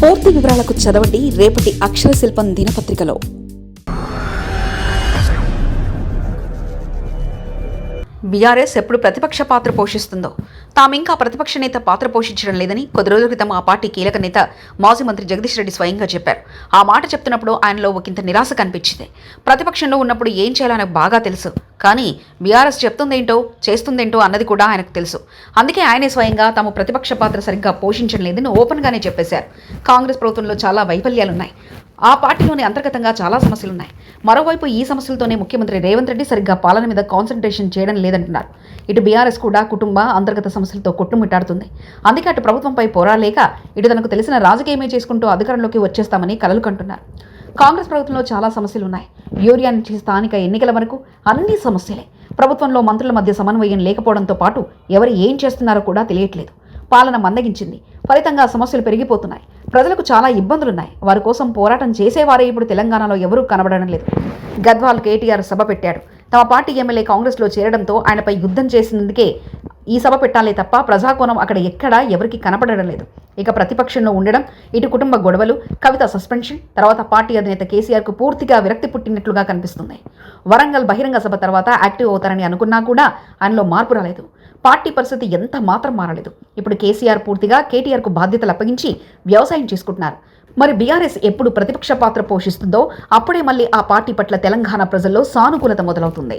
పూర్తి వివరాలకు చదవండి రేపటి అక్షర శిల్పం దినపత్రికలో. బీఆర్ఎస్ ఎప్పుడు ప్రతిపక్ష పాత్ర పోషిస్తుందో? తామింకా ప్రతిపక్ష నేత పాత్ర పోషించడం లేదని కొద్ది రోజుల క్రితం ఆ పార్టీ కీలక నేత మాజీ మంత్రి జగదీష్ రెడ్డి స్వయంగా చెప్పారు. ఆ మాట చెప్తున్నప్పుడు ఆయనలో ఒకంత నిరాశ కనిపించింది. ప్రతిపక్షంలో ఉన్నప్పుడు ఏం చేయాలని బాగా తెలుసు. కానీ బీఆర్ఎస్ చెప్తుందేంటో చేస్తుందేంటో అన్నది కూడా ఆయనకు తెలుసు. అందుకే ఆయనే స్వయంగా తాము ప్రతిపక్ష పాత్ర సరిగ్గా పోషించడం లేదని ఓపెన్గానే చెప్పేశారు. కాంగ్రెస్ ప్రభుత్వంలో చాలా వైఫల్యాలున్నాయి. ఆ పార్టీలోని అంతర్గతంగా చాలా సమస్యలున్నాయి. మరోవైపు ఈ సమస్యలతోనే ముఖ్యమంత్రి రేవంత్ రెడ్డి సరిగ్గా పాలన మీద కాన్సన్ట్రేషన్ చేయడం లేదంటున్నారు. ఇటు బీఆర్ఎస్ కూడా కుటుంబ అంతర్గత సమస్యలతో కొట్టుమిట్టాడుతుంది. అందుకే అటు ప్రభుత్వంపై పోరాలేక ఇటు తనకు తెలిసిన రాజకీయమే చేసుకుంటూ అధికారంలోకి వచ్చేస్తామని కలలు కంటున్నారు. కాంగ్రెస్ ప్రభుత్వంలో చాలా సమస్యలు ఉన్నాయి యూరియా నుంచి స్థానిక ఎన్నికల వరకు అన్ని సమస్యలే. ప్రభుత్వంలో మంత్రుల మధ్య సమన్వయం లేకపోవడంతో పాటు ఎవరు ఏం చేస్తున్నారో కూడా తెలియట్లేదు. పాలన మందగించింది. ఫలితంగా సమస్యలు పెరిగిపోతున్నాయి. ప్రజలకు చాలా ఇబ్బందులున్నాయి. వారి కోసం పోరాటం చేసేవారే ఇప్పుడు తెలంగాణలో ఎవరూ కనబడడం లేదు. గద్వాల్ కేటీఆర్ సభ పెట్టాడు. తమ పార్టీ ఎమ్మెల్యే కాంగ్రెస్లో చేరడంతో ఆయనపై యుద్ధం చేసినందుకే ఈ సభ పెట్టాలే తప్ప ప్రజాకోణం అక్కడ ఎక్కడా ఎవరికి కనపడడం లేదు. ఇక ప్రతిపక్షంలో ఉండడం ఇటు కుటుంబ గొడవలు కవిత సస్పెన్షన్ తర్వాత పార్టీ అధినేత కేసీఆర్కు పూర్తిగా విరక్తి పుట్టినట్లుగా కనిపిస్తుంది వరంగల్ బహిరంగ సభ తర్వాత యాక్టివ్ అవుతారని అనుకున్నా కూడా ఆయనలో మార్పు రాలేదు. పార్టీ పరిస్థితి ఎంత మాత్రం మారలేదు. ఇప్పుడు కేసీఆర్ పూర్తిగా కేటీఆర్కు బాధ్యతలు అప్పగించి వ్యవసాయం చేసుకుంటున్నారు. మరి బీఆర్ఎస్ ఎప్పుడు ప్రతిపక్ష పాత్ర పోషిస్తుందో అప్పుడే మళ్ళీ ఆ పార్టీ పట్ల తెలంగాణ ప్రజల్లో సానుకూలత మొదలవుతుంది.